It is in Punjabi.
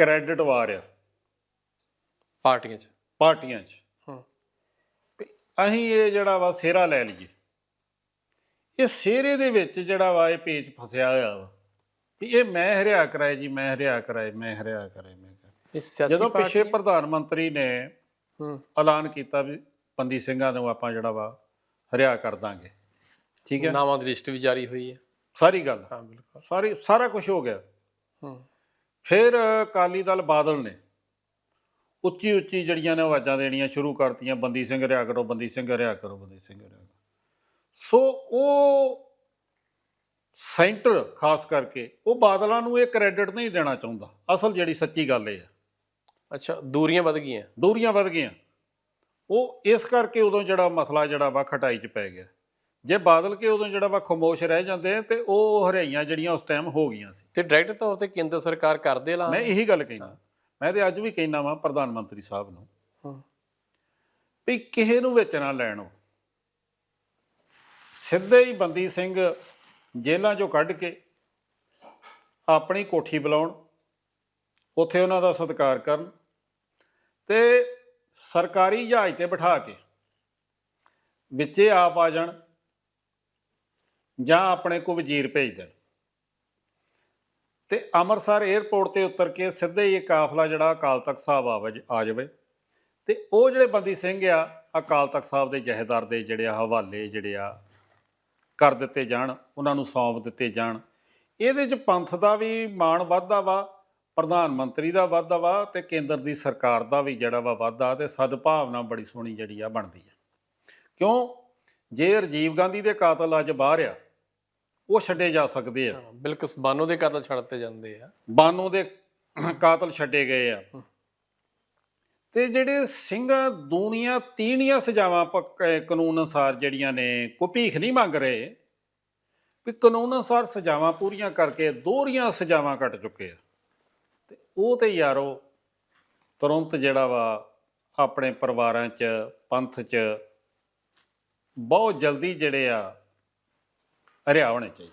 ਕ੍ਰੈਡਿਟ ਵਾਰ ਆ। ਪਾਰਟੀਆਂ 'ਚ। ਪਾਰਟੀਆਂ 'ਚ। ਹੂੰ। ਅਸੀਂ ਇਹ ਜਿਹੜਾ ਵਾ ਸਿਹਰਾ ਲੈ ਲਈਏ। ਇਹ ਸਿਹਰੇ ਦੇ ਵਿੱਚ ਜਿਹੜਾ ਵਾ ਇਹ ਪੇਚ ਫਸਿਆ ਹੋਇਆ ਵਾ। ਵੀ ਇਹ ਮੈਂ ਹਰਿਆ ਕਰਾਏ ਜੀ ਮੈਂ ਹਰਿਆ ਕਰਾਏ ਮੈਂ ਹਰਿਆ ਕਰਾਏ ਮੈਂ ਕਰਾਏ। ਜਦੋਂ ਪਿੱਛੇ ਪ੍ਰਧਾਨ ਮੰਤਰੀ ਨੇ ਹੂੰ। ਐਲਾਨ ਕੀਤਾ ਵੀ ਬੰਦੀ ਸਿੰਘਾਂ ਨੂੰ ਆਪਾਂ ਜਿਹੜਾ ਵਾ ਹਰਿਆ ਕਰ ਦਾਂਗੇ। ਠੀਕ ਹੈ? ਨਾਵਾਂ ਦੀ ਲਿਸਟ ਵੀ ਜਾਰੀ ਹੋਈ ਹੈ। ਸਾਰੀ ਗੱਲ। ਹਾਂ ਬਿਲਕੁਲ। ਸਾਰੀ ਸਾਰਾ ਕੁਝ ਹੋ ਗਿਆ। ਹੂੰ। ਫਿਰ ਅਕਾਲੀ ਦਲ ਬਾਦਲ ਨੇ ਉੱਚੀ ਉੱਚੀ ਜੜੀਆਂ ਨੇ ਆਵਾਜ਼ਾਂ ਦੇਣੀਆਂ ਸ਼ੁਰੂ ਕਰਤੀਆਂ ਬੰਦੀ ਸਿੰਘ ਰਿਆ ਕਰੋ ਬੰਦੀ ਸਿੰਘ ਰਿਆ ਕਰੋ ਬੰਦੀ ਸਿੰਘ ਰਿਆ ਕਰੋ। ਸੋ ਉਹ ਸੈਂਟਰ ਖਾਸ ਕਰਕੇ ਉਹ ਬਾਦਲਾਂ ਨੂੰ ਇਹ ਕ੍ਰੈਡਿਟ ਨਹੀਂ ਦੇਣਾ ਚਾਹੁੰਦਾ। ਅਸਲ ਜਿਹੜੀ ਸੱਚੀ ਗੱਲ ਇਹ ਹੈ ਅੱਛਾ ਦੂਰੀਆਂ ਵੱਧ ਗਈਆਂ। ਦੂਰੀਆਂ ਵੱਧ ਗਈਆਂ। ਉਹ ਇਸ ਕਰਕੇ ਉਦੋਂ ਜਿਹੜਾ ਮਸਲਾ ਜਿਹੜਾ ਵਾ ਖਟਾਈ 'ਚ ਪੈ ਗਿਆ। ਜੇ ਬਾਦਲ ਕੇ ਉਦੋਂ ਜਿਹੜਾ ਵਾ ਖਾਮੋਸ਼ ਰਹਿ ਜਾਂਦੇ ਤੇ ਉਹ ਹਰਿਆਈਆਂ ਜਿਹੜੀਆਂ ਉਸ ਟਾਈਮ ਹੋ ਗਈਆਂ ਸੀ। ਤੇ ਡਾਇਰੈਕਟ ਤੌਰ ਤੇ ਕੇਂਦਰ ਸਰਕਾਰ ਕਰਦੇ ਐਲਾਨ? ਮੈਂ ਇਹੀ ਗੱਲ ਕਹਿਣਾ। ਮੈਂ ਤੇ ਅੱਜ ਵੀ ਕਹਿਣਾ ਵਾਂ ਪ੍ਰਧਾਨ ਮੰਤਰੀ ਸਾਹਿਬ ਨੂੰ ਹੂੰ। ਵੀ ਕਿਸੇ ਨੂੰ ਵਿੱਚ ਨਾ ਲੈਣੋ ਸਿੱਧੇ ਹੀ ਬੰਦੀ ਸਿੰਘ ਜੇਲ੍ਹਾਂ ਚੋਂ ਕੱਢ ਕੇ ਆਪਣੀ ਕੋਠੀ ਬੁਲਾਉਣ ਉੱਥੇ ਉਹਨਾਂ ਦਾ ਸਤਿਕਾਰ ਕਰਨ ਤੇ ਸਰਕਾਰੀ ਜਹਾਜ਼ ਤੇ ਬਿਠਾ ਕੇ ਵਿੱਚੇ ਆਪ ਆ ਜਾਣ। ਜਾਂ ਆਪਣੇ ਕੋ ਵਜ਼ੀਰ ਭੇਜ ਦੇਣ। ਤੇ ਅੰਮ੍ਰਿਤਸਰ 에ਅਰਪੋਰਟ ਤੇ ਉਤਰ ਕੇ ਸਿੱਧੇ ਹੀ ਇਹ ਕਾਫਲਾ ਜਿਹੜਾ ਅਕਾਲ ਤਖਤ ਸਾਹਿਬ ਆ ਆ ਜਾਵੇ। ਤੇ ਉਹ ਜਿਹੜੇ ਬੰਦੀ ਸਿੰਘ ਆ, ਅਕਾਲ ਤਖਤ ਸਾਹਿਬ ਦੇ ਜਹੇਦਾਰ ਦੇ ਜਿਹੜੇ ਆ ਹਵਾਲੇ ਜਿਹੜੇ ਆ, ਕਰ ਦਿੱਤੇ ਜਾਣ, ਉਹਨਾਂ ਨੂੰ ਸੌਂਪ ਦਿੱਤੇ ਜਾਣ। ਇਹਦੇ ਚ ਪੰਥ ਦਾ ਵੀ ਮਾਣ ਵੱਧਦਾ ਵਾ, ਪ੍ਰਧਾਨ ਮੰਤਰੀ ਦਾ ਵਾਧਾ ਵਾ ਤੇ ਕੇਂਦਰ ਦੀ ਸਰਕਾਰ ਦਾ ਵੀ ਜਿਹੜਾ ਵਾ ਵਾਧਾ ਤੇ ਸਦਭਾਵਨਾ ਬੜੀ ਸੋਹਣੀ ਜਿਹੜੀ ਆ ਬਣਦੀ ਆ। ਕਿਉਂ? ਜੇ ਰਾਜੀਵ ਗਾਂਧੀ ਦੇ ਕਾਤਲ ਅੱਜ ਬਾਹਰ ਆ ਉਹ ਛੱਡੇ ਜਾ ਸਕਦੇ ਆ। ਬਿਲਕੁਲ ਬਾਨੋ ਦੇ ਕਤਲ ਛੱਡਤੇ ਜਾਂਦੇ ਆ। ਬਾਨੂ ਦੇ ਕਾਤਲ ਛੱਡੇ ਗਏ ਆ। ਤੇ ਜਿਹੜੇ ਸਿੰਘਾਂ ਦੂਣੀਆਂ ਤੀਣੀਆਂ ਸਜ਼ਾਵਾਂ ਕਾਨੂੰਨ ਅਨੁਸਾਰ ਜਿਹੜੀਆਂ ਨੇ ਕੋਈ ਭੀਖ ਨਹੀਂ ਮੰਗ ਰਹੇ ਵੀ ਕਾਨੂੰਨ ਅਨੁਸਾਰ ਸਜ਼ਾਵਾਂ ਪੂਰੀਆਂ ਕਰਕੇ ਦੋਹਰੀਆਂ ਸਜ਼ਾਵਾਂ ਕੱਟ ਚੁੱਕੇ ਆ। ਤੇ ਉਹ ਤੇ ਯਾਰੋ ਤੁਰੰਤ ਜਿਹੜਾ ਵਾ ਆਪਣੇ ਪਰਿਵਾਰਾਂ 'ਚ ਪੰਥ 'ਚ ਬਹੁਤ ਜਲਦੀ ਜਿਹੜੇ ਆ ਹਰਿਆ ਹੋਣੇ ਚਾਹੀਦੇ